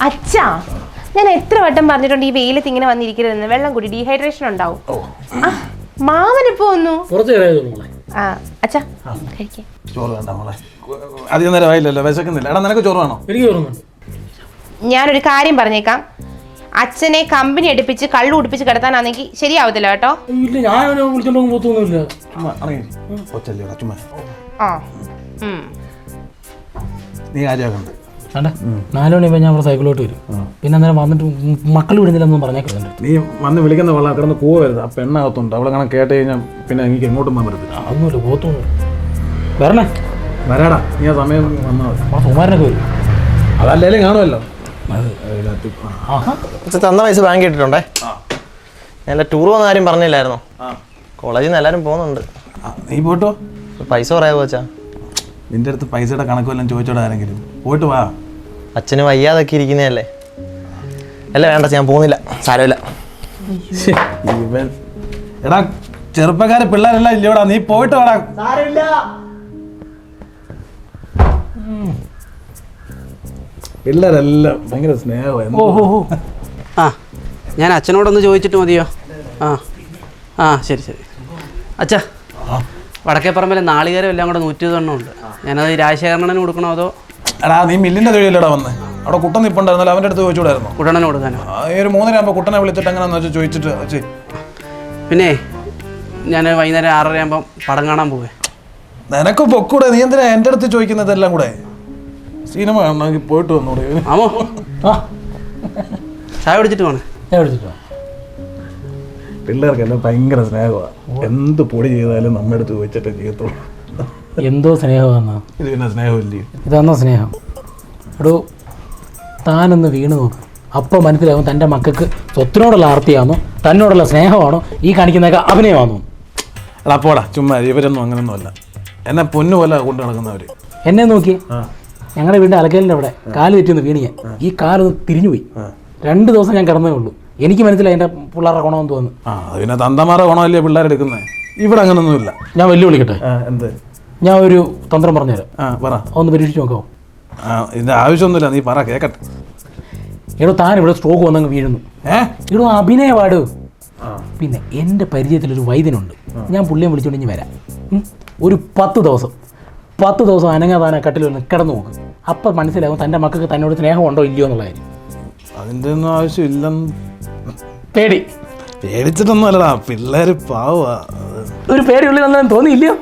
അച്ഛാ ഞാൻ എത്ര വട്ടം പറഞ്ഞിട്ടുണ്ട് ഈ വെയിലത്ത് ഇങ്ങനെ വന്നിരിക്കരുതെന്ന്. വെള്ളം കൂടി ഡീഹൈഡ്രേഷൻ ഉണ്ടാവും. മാമൻ ഇപ്പൊ വന്നു? മോളെ. ആ അച്ഛാ കഴിക്കേ. ചോറ് വേണ്ട മോളെ. അധികം നേരം ആയില്ലല്ലോ വിശക്കുന്നില്ല. എടാ നിനക്ക് ചോറ് വേണോ? എനിക്ക് തോന്നുന്നുണ്ട് ഞാനൊരു കാര്യം പറഞ്ഞേക്കാം. അച്ഛനെ കമ്പനി എടുപ്പിച്ച് കള്ളു കുടിപ്പിച്ച് കിടത്താനാണെങ്കിൽ ശരിയാവത്തില്ല കേട്ടോ. ഇല്ല ഞാൻ അവനെ വിളിച്ചോണ്ടൊന്നും പോത്തൊന്നുമില്ല ചുമ്മാ ഇറങ്ങി. കൊച്ചല്ലേ ചുമ്മാ. ആ ഉം. നീ കാര്യമാക്കണ്ട. വേണ്ട നാല് മണിയാകുമ്പോൾ ഞാൻ അവിടെ സൈക്കിളോട്ട് വരും. പിന്നെ അന്നേരം വന്നിട്ട് മക്കൾ വിടുന്നില്ലെന്നും പറഞ്ഞേക്കുന്നുണ്ട് നീ വന്ന് വിളിക്കുന്ന വെള്ളം കിടന്ന് പോവരുത്. ആ പെണ്ണകത്തുണ്ട്. അവളെ കാണാൻ കേട്ട് കഴിഞ്ഞാൽ പിന്നെ എനിക്ക് എങ്ങോട്ടും പോകാൻ പറ്റത്തില്ല. അതൊന്നുമില്ല പോത്തൊന്നും വരണേ. വരാടാ. നീ ആ സമയം വന്നാൽ മതി. സുമാരനൊക്കെ വരും. അതല്ലേലും കാണുമല്ലോ. തന്ന പൈസ ബാങ്ക് ഇട്ടിട്ടുണ്ടേ? ഞാൻ ടൂർ പോകുന്ന കാര്യം പറഞ്ഞില്ലായിരുന്നോ? കോളേജിൽ നിന്ന് എല്ലാവരും പോകുന്നുണ്ട്. നീ പോയിട്ടോ? പൈസ പറയാ പോച്ചാ നിന്റെ അടുത്ത് പൈസയുടെ കണക്കുമെല്ലാം ചോദിച്ചോടാ ആരെങ്കിലും. പോയിട്ട് വാ. അച്ഛന് വയ്യാതൊക്കെ ഇരിക്കുന്നതല്ലേ? അല്ല വേണ്ട ഞാൻ പോകുന്നില്ല. സാരമില്ല. ഇവൻ. എടാ ചെറുപ്പക്കാരെ പിള്ളേരെല്ലാം ഇല്ലയോടാ നീ പോയിട്ട് വാടാ. പിള്ളേരെല്ലാം ഭയങ്കര ആ ഞാൻ അച്ഛനോടൊന്ന് ചോദിച്ചിട്ട് മതിയോ? ആ ആ ശരി ശരി. അച്ഛാ വടക്കേപ്പറമ്പിലെ നാളികേരം എല്ലാം കൂടെ നൂറ്റി തൊണ്ണൂറ് ഉണ്ട്. ഞാനത് രാജശേഖരണനും കൊടുക്കണോ അതോ എടാ നീ മില്ലിന്റെ തൊഴിലടാ വന്ന്. അവിടെ കുട്ടൻ നിപ്പുണ്ടായിരുന്നല്ലോ അവന്റെ അടുത്ത് ചോദിച്ചുകൂടായിരുന്നു? കുടണന് കൊടുക്കാനോ ഒരു മൂന്നര കുട്ടനെ വിളിച്ചിട്ട് എങ്ങനെയാന്ന് വെച്ചാൽ ചോദിച്ചിട്ട് പിന്നെ ഞാൻ വൈകുന്നേരം ആറര ആകുമ്പം പടം കാണാൻ പോവേ. നിനക്ക് പൊക്കൂടെ നീ എന്തിനാ എന്റെ അടുത്ത് ചോദിക്കുന്നതെല്ലാം കൂടെ? സിനിമ കാണണമെങ്കിൽ പോയിട്ട് വന്നൂടെ. ആമോ? ചായ പിടിച്ചിട്ട് പോണേ. ഞാൻ പിടിച്ചിട്ട് പിള്ളേർക്കെല്ലാം ഭയങ്കര സ്നേഹമാണ് എന്ത് പൊടി ചെയ്താലും നമ്മുടെ അടുത്ത് ചോദിച്ചിട്ടേ ചെയ്യത്തുള്ളൂ. എന്തോ സ്നേഹമാണെന്നാ ഇത് പിന്നെ സ്നേഹമില്ലേ? ഇതാന്നോ സ്നേഹം? എടോ താനൊന്ന് വീണ് നോക്ക്. അപ്പോൾ മനസ്സിലാവും തന്റെ മക്കൾക്ക് സ്വത്തിനോടുള്ള ആർത്തിയാണോ തന്നോടുള്ള സ്നേഹമാണോ ഈ കാണിക്കുന്നതൊക്കെ അഭിനയമാണോ? എടാ പോടാ ചുമ്മാ ഇവരൊന്നും അങ്ങനൊന്നും അല്ല എന്നെ പൊന്നു പോലെ കൊണ്ടു നടക്കുന്നവര്. എന്നെ നോക്കി? ഞങ്ങളുടെ വീടിന്റെ അലക്കലിന്റെ അവിടെ കാൽ തെറ്റിന്ന് വീണ് ഞാൻ. ഈ കാലൊന്ന് തിരിഞ്ഞുപോയി രണ്ട് ദിവസം ഞാൻ കിടന്നേ ഉള്ളൂ. എനിക്ക് മനസ്സിലായി എന്റെ പിള്ളേരുടെ ഗുണമെന്ന് തോന്നുന്നു. ആ അത് പിന്നെ തന്തമാരുടെ ഗുണമല്ലേ പിള്ളേരെടുക്കുന്നത് ഇവിടെ അങ്ങനൊന്നുമില്ല. ഞാൻ വെല്ലുവിളിക്കട്ടെ? എന്ത്? ഞാൻ ഒരു തന്ത്രം പറഞ്ഞുതരാം. ആ പറ. ഒന്ന് പരീക്ഷിച്ച് നോക്കാമോ ആ ആവശ്യമൊന്നുമില്ല നീ പറ കേക്കട്ടെ. എടോ താൻ ഇവിടെ സ്ട്രോക്ക് വന്നങ്ങ് വീഴുന്നു. ഏ? എടോ അഭിനയപാട് പിന്നെ എന്റെ പരിചയത്തിലൊരു വൈദ്യനുണ്ട്. ഞാൻ പുള്ളിയെ വിളിച്ചുകൊണ്ട് ഇനി വരാം. ഉം? ഒരു പത്ത് ദിവസം. പത്ത് ദിവസം അനങ്ങാതാന കട്ടിൽ വന്ന് കിടന്നു നോക്ക്. അപ്പം മനസ്സിലാവും തന്റെ മക്കൾക്ക് തന്നോട് സ്നേഹമുണ്ടോ ഇല്ലയോ എന്നുള്ള കാര്യം. അതിന്റെ ഒന്നും ആവശ്യമില്ലെന്ന്. പേടി. പേടിച്ചിട്ടൊന്നും അല്ലടാ പിള്ളേര് പാവാ അത് ഒരു പേടിയുള്ളിൽ ഒന്നും തോന്നിയില്ലയോ?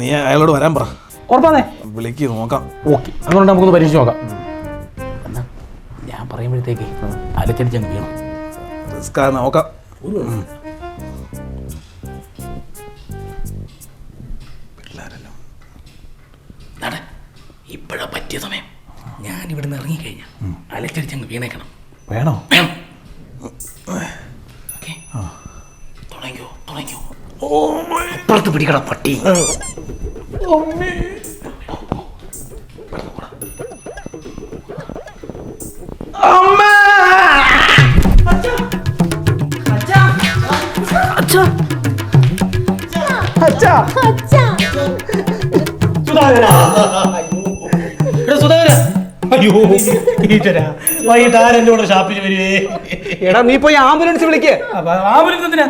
നീ അയാളോട് വരാൻ പറ. ഉറപ്പാന്നേ വിളിക്ക് നോക്കാം. ഓക്കെ. അതുകൊണ്ട് നമുക്കൊന്ന് പരീക്ഷിച്ച് നോക്കാം. എന്നാ ഞാൻ പറയുമ്പോഴത്തേക്ക് അലച്ചടിച്ചങ്ങ് വീണം. റിസ്ക് നോക്കാം. നട ഇപ്പോഴാ പറ്റിയ സമയം. ഞാൻ ഇവിടുന്ന് ഇറങ്ങിക്കഴിഞ്ഞാൽ അലച്ചടിച്ചങ്ങ് വീണേക്കണം. വേണോ? വേണം. ഓക്കെ. തുടങ്ങിയോ തുടങ്ങിയോ അപ്പുറത്ത് പിടിക്കട പട്ടി. അയ്യോ ഈശ്വരാ വൈകിട്ട് ആരെന്റെ കൂടെ ഷാപ്പിൽ വരുവേ എടാ നീ പോയി ആംബുലൻസ് വിളിക്കേ. ആംബുലൻസ് എന്തിനാ?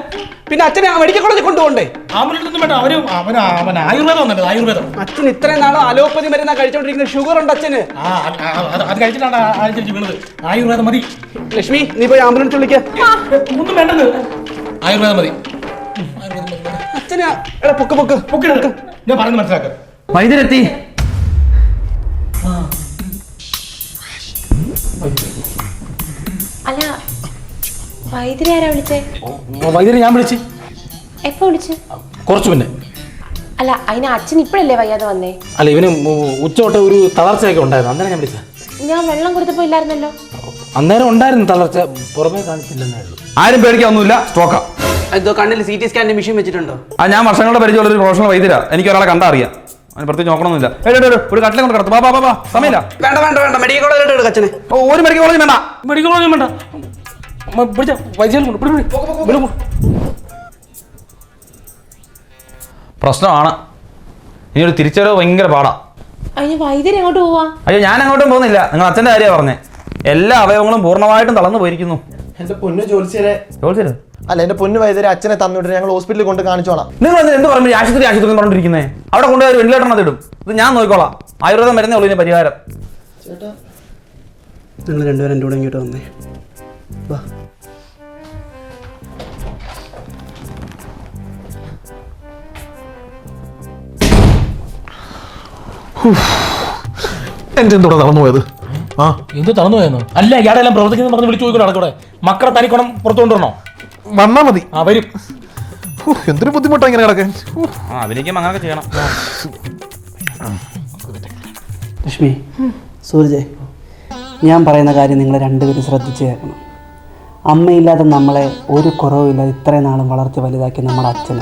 പിന്നെ അച്ഛനെ മെഡിക്കൽ കോളേജിൽ കൊണ്ടുപോകണ്ടേ? ആംബുലൻസ് വേണ്ട അവർ അവൻ അവൻ ആയുർവേദം വന്നിട്ട് ആയുർവേദം. അച്ഛൻ ഇത്രയും നാളും അലോപ്പതി മരുന്നാ കഴിച്ചോണ്ടിരിക്കുന്ന ഷുഗർ ഉണ്ട് അച്ഛന്? ആ അത് അത് അത് കഴിച്ചിട്ടാണ് ആഴ്ച വീണത്. ആയുർവേദം മതി. ലക്ഷ്മി നീ പോയി ആംബുലൻസ് വിളിക്ക. ഒന്നും വേണ്ടത് ആയുർവേദം മതി. അച്ഛന് എടാ പൊക്ക് പൊക്ക് പൊക്കിടുക ഞാൻ പറയുന്നത് മനസ്സിലാക്കുക വൈദ്യരെത്തി. അല്ല വൈദ്യുതി ആരാ വിളിച്ചേ? വൈദ്യുതി ഞാൻ വിളിച്ച്. എപ്പോ വിളിച്ചു? കുറച്ചു പിന്നെ അല്ല അതിന് അച്ഛൻ ഇപ്പോഴല്ലേ വയ്യാതെ വന്നേ? അല്ല ഇവന് ഉച്ചോട്ട് ഒരു തളർച്ചയൊക്കെ ഉണ്ടായിരുന്നു. അന്നേരം ഞാൻ വിളിച്ചത്. ഞാൻ വെള്ളം കൊടുത്തപ്പോ ഇല്ലായിരുന്നല്ലോ. അന്നേരം ഉണ്ടായിരുന്നു തളർച്ച. പുറമേ കാണിച്ചില്ലെന്നേ ഉള്ളൂ. ആരും പേടിക്കാനൊന്നുമില്ല. സ്റ്റോക്കാ എന്തോ കണ്ണിൽ സി ടി സ്കാനിന്റെ മെഷീൻ വെച്ചിട്ടുണ്ടോ? ആ ഞാൻ വർഷങ്ങളുടെ പരിചയമുള്ള ഒരു പ്രൊഫഷണൽ വൈദ്യരാ. എനിക്ക് ഒരാളെ കണ്ടാ അറിയാം. അതിന് പ്രത്യേകിച്ച് നോക്കണമെന്നില്ല ഒരു കട്ടിലെ കൊണ്ട് കിടത്തു ബാ ബാ ബാ, സമയമില്ല. വേണ്ട വേണ്ട വേണ്ട. മെഡിക്കൽ കോളേജിലോട്ട് എടുക്ക അച്ഛനെ. ഓ ഒരു മെഡിക്കൽ കോളേജ് വേണ്ട. മെഡിക്കൽ കോളേജ് വേണ്ട. പിടിച്ച. കൊണ്ട്. പ്രശ്നമാണ്. ഇനി ഒരു തിരിച്ചറിവ് ഭയങ്കര പാടാ. അതിന് എങ്ങോട്ട് പോവാ? അയ്യോ ഞാൻ അങ്ങോട്ടും പോകുന്നില്ല. നിങ്ങൾ അച്ഛന്റെ കാര്യമാണ് പറഞ്ഞേ. എല്ലാ അവയവങ്ങളും പൂർണമായിട്ടും തളർന്നു പോയിരിക്കുന്നു. എന്റെ പൊന്നു ജോലിച്ചേരെ. ജോലിച്ചേരെ? അല്ല എന്റെ പൊന്നു വൈദ്യരെ അച്ഛനെ തന്നിട്ട് ഞങ്ങൾ ഹോസ്പിറ്റലിൽ കൊണ്ട് കാണിച്ചോളാം. നിങ്ങൾ എന്ത് പറഞ്ഞു പറയുമ്പോൾ ആശുപത്രി ആശുപത്രി എന്ന് പറഞ്ഞിരിക്കുന്നത് അവിടെ കൊണ്ടുപോയി ഒരു വെന്റിലേറ്റർ ഇടും ഇത് ഞാൻ നോക്കിക്കോളാം. ആയുർവേദം വരുന്നേ ഉള്ളൂ ഇതിന് പരിഹാരം. നിങ്ങൾ രണ്ടുപേരും എന്റെ കൂടെ ഇങ്ങോട്ട് വന്നേ. വാ. എന്റെ എന്തോടെ നടന്നു പോയത് ആ. എന്ത് തളർന്നു പോയെന്നോ അല്ല ഇയാടെ എല്ലാം പ്രവർത്തിക്കുന്ന പറഞ്ഞ് വിളിച്ചു പോയിക്കൂടെ നടക്കൂടെ മക്കളെ തനിക്കണം പുറത്തു കൊണ്ടുവരണോ? വന്നാ മതി. ആ വരും. ഹൂ, എന്തൊരു ബുദ്ധിമുട്ടാ ഇങ്ങനെ കിടക്കാൻ. ഹൂ. ആ അഭിനയിക്കുമ്പോൾ അങ്ങനെയൊക്കെ ചെയ്യണം. ലക്ഷ്മി സൂരജ് ഞാൻ പറയുന്ന കാര്യം നിങ്ങൾ രണ്ടുപേരും ശ്രദ്ധിച്ച് കേൾക്കണം അമ്മയില്ലാതെ നമ്മളെ ഒരു കുറവുമില്ലാതെ ഇത്രയും നാളും വളർത്തി വലുതാക്കി നമ്മുടെ അച്ഛന്.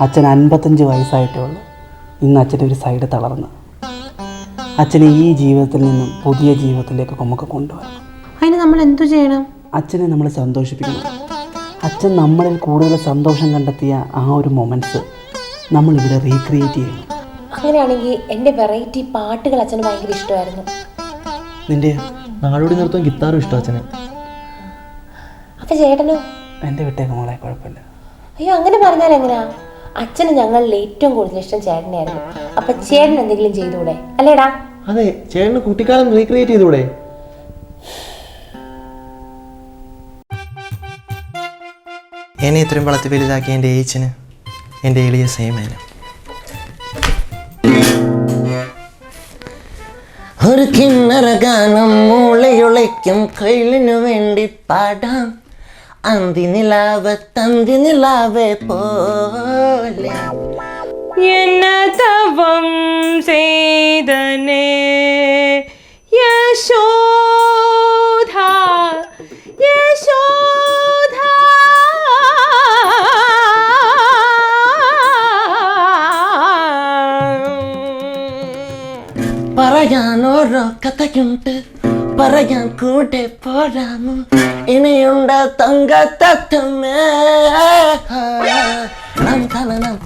അച്ഛൻ അൻപത്തഞ്ച് വയസ്സായിട്ടേ ഉള്ളൂ. ഇന്ന് അച്ഛന്റെ ഒരു സൈഡ് തളർന്ന്. അച്ഛനെ ഈ ജീവിതത്തിൽ നിന്നും പുതിയ ജീവിതത്തിലേക്ക് നമുക്ക് കൊണ്ടുവരണം. അതിന് നമ്മൾ എന്തു ചെയ്യണം? അച്ഛനെ നമ്മൾ സന്തോഷിപ്പിക്കണം. അച്ഛൻ നമ്മളിൽ കൂടുതൽ സന്തോഷം കണ്ടെത്തിയ ആ ഒരു മൊമെന്റ്സ് നമ്മളിവിടെ റീക്രിയേറ്റ് ചെയ്യണം. അങ്ങനെയാണെങ്കിൽ എന്റെ വെറൈറ്റി പാട്ടുകൾ അച്ഛന് ഭയങ്കര ഇഷ്ടമായിരുന്നു. നിന്റെ നാടോടി നൃത്തം ഗിത്താറും ഇഷ്ടം അച്ഛനെ. അപ്പൊ ചേട്ടനോ? എന്റെ വിട്ടേക്ക് മോളെ കുഴപ്പമില്ല. അയ്യോ അങ്ങനെ പറഞ്ഞാൽ എങ്ങനെയാ അച്ഛന് ഞങ്ങളിൽ ഏറ്റവും കൂടുതൽ ഇഷ്ടം ചേട്ടനെയായിരുന്നു. അപ്പൊ ചേട്ടൻ എന്തെങ്കിലും ചെയ്തൂടെ അല്ലേടാ? അതെ ചേട്ടന് കുട്ടിക്കാലം റീക്രിയേറ്റ് ചെയ്തൂടെ എന്നെ ഇത്രയും വളർത്തി വലുതാക്കിയ എന്റെ ഏച്ചിന് എന്റെ എളിയ സേമേന ഒരു കിണ്ണറ ഗാനം മൂളയുളയ്ക്കും കയ്യിലിനു വേണ്ടി പാടാം. അന്തിനിലാവ് തന്തിനിലാവ് പോലെ. എന്നതവം ചെയ്തനെ യശോധ യശോധ. പറയാനോരോ കഥയ്ക്കുണ്ട് പറയാൻ കൂടെ പോരാമോ? ഇനിയുണ്ട തങ്ക തത്തമ്മേ നം തനനം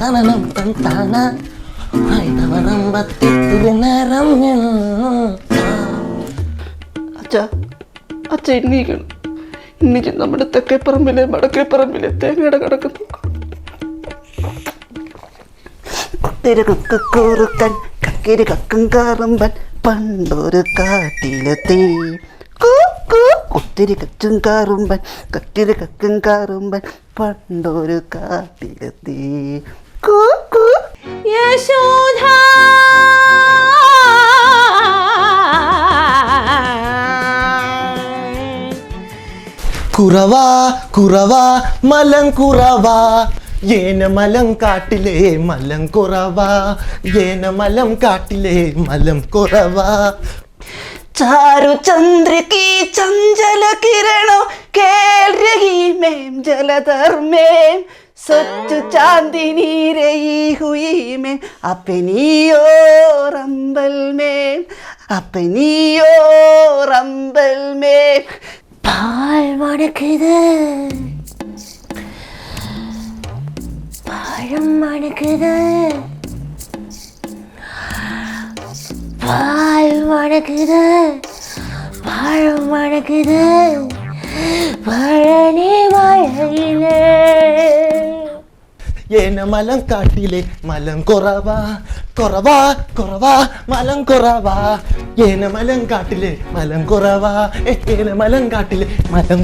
തനനം അച്ഛ നമ്മുടെ തെക്കേപ്പറമ്പിലെ വടക്കേപ്പറമ്പിലെ തേങ്ങയുടെ കിടക്കുന്നു കുറുക്കൻ കക്കിരി കക്കും കാറുമ്പൻ. പണ്ടൊരു കാട്ടിലെത്തി. കൊത്തിരി കച്ചും കാറുമ്പൻ കത്തിരി കക്കും കാറുമ്പൻ പണ്ടൊരു കാട്ടിലെത്തി. യശോദാ. കുറവാ കുറവാ മലം കുറവാ. ഏനമലം കാട്ടിലെ മലം കുറവാ. ഏനമലം കാട്ടിലെ മലം കുറവാ. ചാരു ചന്ദ്രകി ചഞ്ചല കിരണോ കേൾ രഹി മേം ജലധർ മേം സൊച്ചു ചാന്ദിനി രയി ഹുയി മേം അപ്പനിയോ റമ്പൽ മേം അപ്പനിയോ റമ്പൽ മേം. പാൽ വടക്കിത് പഴം മണക്കുത് പാൽ മണക്കുത് പഴം മണക്കുത് പഴനി മഴയിലേ ഏന മലം കാട്ടിലെ മലം കുറവാ കുറവാ കുറവാ മലം കുറവാ ഏന മലം കാട്ടിലെ മലം കുറവാ ഏ, ഏന മലം കാട്ടിലെ മലം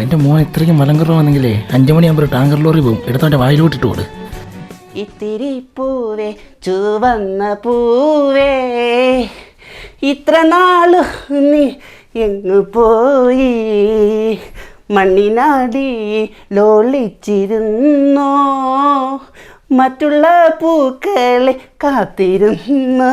എന്റെ മോൻ ഇത്രയും മലങ്കറുവാണെങ്കിലേ അഞ്ചു മണിയാകുമ്പോൾ ടാങ്കർ ലോറി പോകും എടുത്തോന്റെ വായിലോട്ടിട്ട് കൊടു ഇത്തിരി പൂവേ ചുവന്ന പൂവേ. ഇത്ര നാൾ നീ എങ്ങു പോയി? മണ്ണിനാടി ലോളിച്ചിരുന്നോ? മറ്റുള്ള പൂക്കളെ കാത്തിരുന്നു!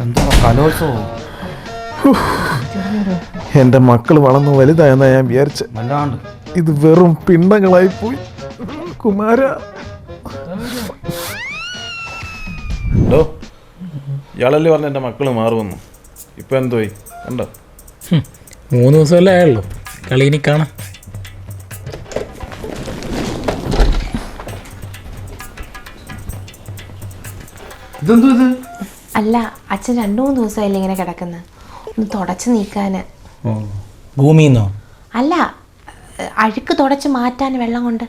എന്താ കലോത്സവം. എന്റെ മക്കൾ വളർന്നു വലുതായെന്നാ ഞാൻ വിചാരിച്ച. വല്ലാണ്ട്. ഇത് വെറും പിണ്ടങ്ങളായി പോയി. കുമാര. ഹലോ ഇയാളല്ലേ പറഞ്ഞ എന്റെ മക്കൾ മാറുമെന്ന്. ഇപ്പം എന്തോയി? കണ്ടോ? മൂന്ന് ദിവസമല്ലേ ആയുള്ളൂ. കളി ഇനി കാണാം. ഇതെന്തോ ഇത്? അല്ല അച്ഛൻ രണ്ടു മൂന്ന് ദിവസമായില്ലേ ഇങ്ങനെ കിടക്കുന്നത് ഒന്ന് തുടച്ചു നീക്കാന്. ഭൂമിന്നോ? അല്ല അഴുക്ക് തുടച്ച് മാറ്റാൻ വെള്ളം കൊണ്ട്.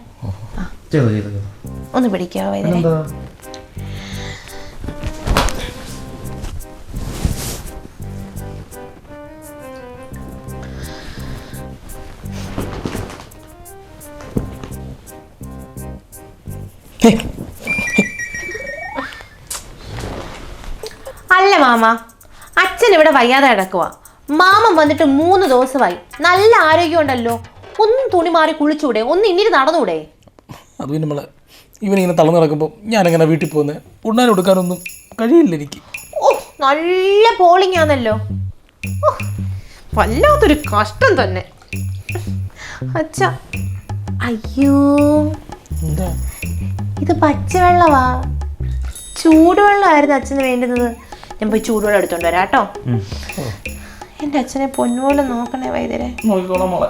ഒന്ന് പിടിക്കാവോ ഇതിനെ ഇവിടെ വയ്യാതെ കിടക്കുക മാമൻ വന്നിട്ട് മൂന്ന് ദിവസമായി. നല്ല ആരോഗ്യം ഉണ്ടല്ലോ ഒന്ന് തുണി മാറി കുളിച്ചൂടെ ഒന്ന് ഇന്നിരി നടന്നൂടെ? അത് പിന്നെ നമ്മളെ ഇവനിങ്ങനെ തളർന്നു നടക്കുമ്പോൾ ഞാനെങ്ങനെ വീട്ടിൽ പോകുന്നത് ഉണ്ണാൻ എടുക്കാനൊന്നും കഴിയില്ല എനിക്ക്. ഓ നല്ല പോളിംഗ് ആണല്ലോ. വല്ലാത്തൊരു കഷ്ടം തന്നെ. അച്ഛ അയ്യോ. എന്താ? ഇത് പച്ചവെള്ളവാ. ചൂടുവെള്ളമായിരുന്നു അച്ഛന് വേണ്ടുന്നത്. ഞാൻ പോയി ചൂടുവെള്ളം എടുത്തോണ്ട് വരാം കേട്ടോ. എന്റെ അച്ഛനെ പൊന്നുപോലെ നോക്കണേ വൈദ്യരെ. നോക്കിക്കോളാം മോളെ.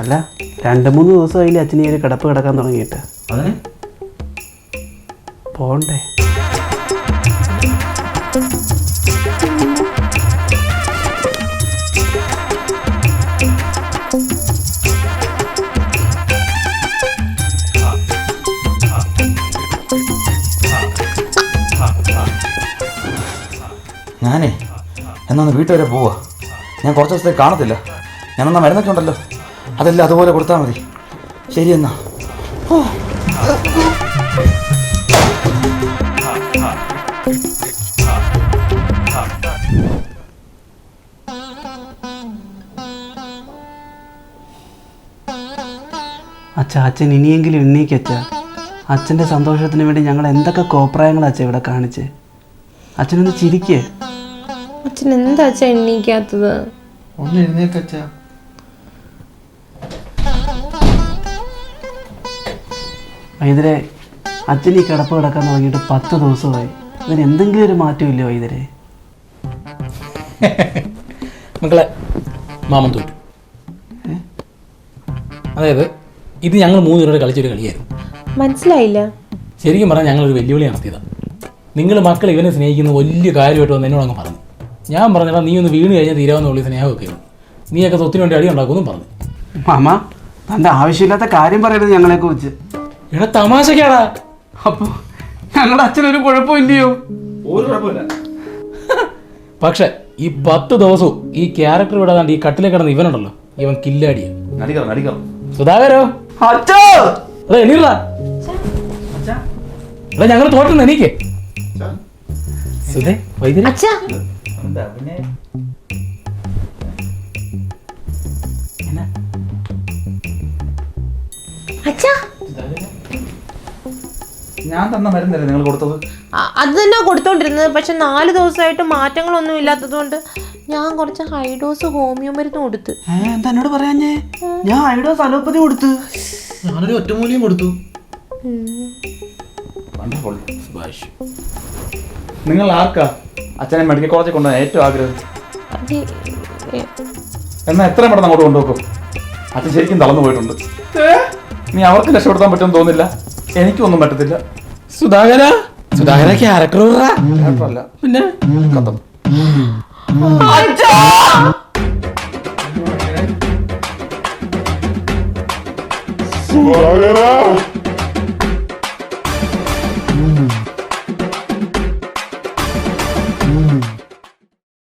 അല്ല രണ്ട് മൂന്ന് ദിവസമായില്ലേ അച്ഛൻ ഈ ഒരു കിടപ്പ് കിടക്കാൻ തുടങ്ങിയിട്ട്. പോണ്ടേ. ഞാനേ എന്നൊന്ന് ഒന്ന് വീട്ടുവരെ പോവാ. ഞാൻ കുറച്ച് ദിവസത്തേക്ക് കാണത്തില്ല. ഞാനെന്നാ മരുന്നൊക്കെ ഉണ്ടല്ലോ. അതെല്ലാം അതുപോലെ കൊടുത്താൽ മതി. ശരി എന്നാ. അച്ഛ അച്ഛൻ ഇനിയെങ്കിലും എണ്ണീക്ക് അച്ഛ. അച്ഛന്റെ സന്തോഷത്തിന് വേണ്ടി ഞങ്ങൾ എന്തൊക്കെ കോപ്രായങ്ങളാ അച്ഛ ഇവിടെ കാണിച്ച്? അച്ഛനൊന്ന് ചിരിക്കേ. അച്ഛൻ എന്താ അച്ഛൻ എണ്ണീക്കാത്തത് ഒന്ന് എഴുന്നേക്കച്ച വൈദ്യരെ അച്ഛൻ ഈ കിടപ്പ് കിടക്കാൻ തുടങ്ങിയിട്ട് പത്ത് ദിവസമായി. ഇതിന് എന്തെങ്കിലും ഒരു മാറ്റമില്ല വൈദ്യരെ? മക്കളെ മാമൻ തോറ്റു. അതായത് ഇത് ഞങ്ങൾ മൂന്ന് പേരോട് കളിച്ചൊരു കളിയായിരുന്നു. മനസ്സിലായില്ല. ശരിക്കും പറഞ്ഞാൽ ഞങ്ങളൊരു വെല്ലുവിളി നടത്തിയതാണ് നിങ്ങൾ മക്കൾ ഇവനെ സ്നേഹിക്കുന്ന വലിയ കാര്യമായിട്ട് വന്ന് എന്നോട് അങ്ങ് പറഞ്ഞു. ഞാൻ പറഞ്ഞടാ നീ ഒന്ന് വീണ് കഴിഞ്ഞാൽ തീരാവുന്ന ഉള്ളി സ്നേഹമൊക്കെ നീയൊക്കെ സ്വത്തിന് വേണ്ടി അടി ഉണ്ടാക്കുമെന്നും പറഞ്ഞു. മാമ തന്റെ ആവശ്യമില്ലാത്ത കാര്യം പറയരുത് ഞങ്ങളെ കുറിച്ച് എടാ തമാശക്കാടാ. അപ്പോ ഞങ്ങളുടെ അച്ഛനൊരു കുഴപ്പമില്ലയോ ഒരു കുഴപ്പമില്ല പക്ഷെ ഈ പത്ത് ദിവസവും ഈ ക്യാരക്ടർ വിടാതാണ്ട് ഈ കട്ടിലേ കിടന്ന് ഇവനുണ്ടല്ലോ. ഇവൻ കില്ലാടിയ. സുധാകരോ? എടാ അതെ എണീറാ എടാ ഞങ്ങൾ തോട്ടം എനിക്ക് സുധേ വൈദ്യുതി എന്താ പിന്നെ? ഞാൻ തന്ന മരുന്നല്ലേ നിങ്ങൾ കൊടുത്തത്? അത് തന്നെ കൊടുത്തോണ്ടിരുന്നത്. പക്ഷെ നാല് ദിവസമായിട്ട് മാറ്റങ്ങളൊന്നും ഇല്ലാത്തതുകൊണ്ട് ഞാൻ കുറച്ച് ഹൈഡോസ് ഹോമിയോ മരുന്ന് കൊടുത്ത്. എന്താ എന്നോട് പറയാഞ്ഞേ? ഞാൻ ഹൈഡോസ് അലോപ്പതി കൊടുത്ത്. ഞാനൊരു ഒറ്റമൂലിയും കൊടുത്തു. നിങ്ങൾ ആർക്കാ? അച്ഛനെ മെഡിക്കൽ കോളേജിൽ കൊണ്ടുപോകാൻ ഏറ്റവും ആഗ്രഹം. എന്നാ എത്ര എന്നാൽ എത്രയും പെട്ടെന്ന് അങ്ങോട്ട് കൊണ്ടുപോക്കും. അച്ഛൻ ശരിക്കും തളർന്നു പോയിട്ടുണ്ട്. നീ അവർക്ക് രക്ഷപ്പെടുത്താൻ പറ്റുമെന്ന് തോന്നില്ല എനിക്കൊന്നും പറ്റത്തില്ല. സുധാകര? സുധാകര ക്യാരക്ടർ പിന്നെ? സുധാകരാ!